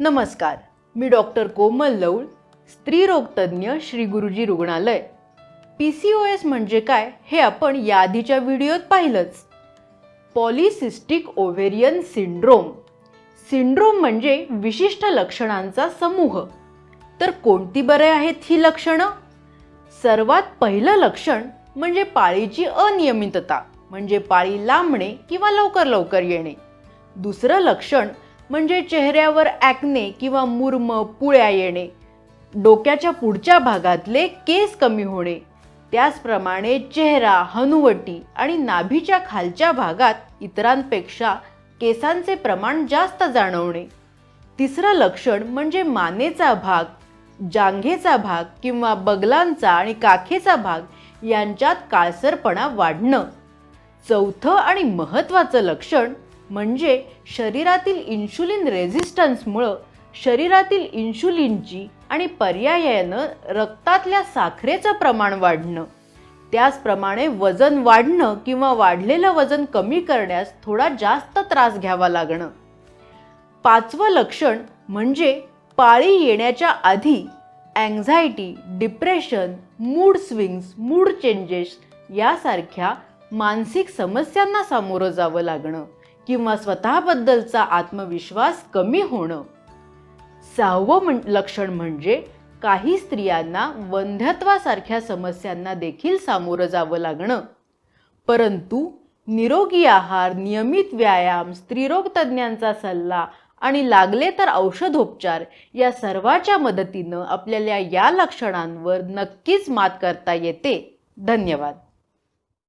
नमस्कार. मी डॉक्टर कोमल लौळ स्त्रीरोगतज्ञ श्री गुरुजी रुग्णालय. P C O S म्हणजे काय हे आपण याआधीच्या व्हिडिओत पाहिलंच. पॉलिसिस्टिक ओव्हेरियन सिंड्रोम सिंड्रोम म्हणजे विशिष्ट लक्षणांचा समूह. तर कोणती बरे आहेत ही लक्षणं? सर्वात पहिलं लक्षण म्हणजे पाळीची अनियमितता म्हणजे पाळी लांबणे किंवा लवकर लवकर येणे. दुसरं लक्षण म्हणजे चेहऱ्यावर ॲक्ने किंवा मुर्म पुळ्या येणे. डोक्याच्या पुढच्या भागातले केस कमी होणे. त्याचप्रमाणे चेहरा हनुवटी आणि नाभीच्या खालच्या भागात इतरांपेक्षा केसांचे प्रमाण जास्त जाणवणे. तिसरं लक्षण म्हणजे मानेचा भाग. जांघेचा भाग किंवा बगलांचा आणि काखेचा भाग यांच्यात काळसरपणा वाढणं. चौथं आणि महत्त्वाचं लक्षण म्हणजे शरीरातील इन्शुलिन रेझिस्टन्समुळं शरीरातील इन्शुलिनची आणि पर्यायानं रक्तातल्या साखरेचं प्रमाण वाढणं. त्याचप्रमाणे वजन वाढणं किंवा वाढलेलं वजन कमी करण्यास थोडा जास्त त्रास घ्यावा लागणं. पाचवं लक्षण म्हणजे पाळी येण्याच्या आधी anxiety depression mood swings mood changes यासारख्या मानसिक समस्यांना सामोरं जावं लागणं. किंवा स्वतःबद्दलचा आत्मविश्वास कमी होणं. सहावं म्हण लक्षण म्हणजे काही स्त्रियांना वंध्यत्वासारख्या समस्यांना देखील सामोरं जावं लागणं. परंतु निरोगी आहार नियमित व्यायाम स्त्रीरोग तज्ज्ञांचा सल्ला आणि लागले तर औषधोपचार या सर्वाच्या मदतीनं आपल्याला या लक्षणांवर नक्कीच मात करता येते. धन्यवाद.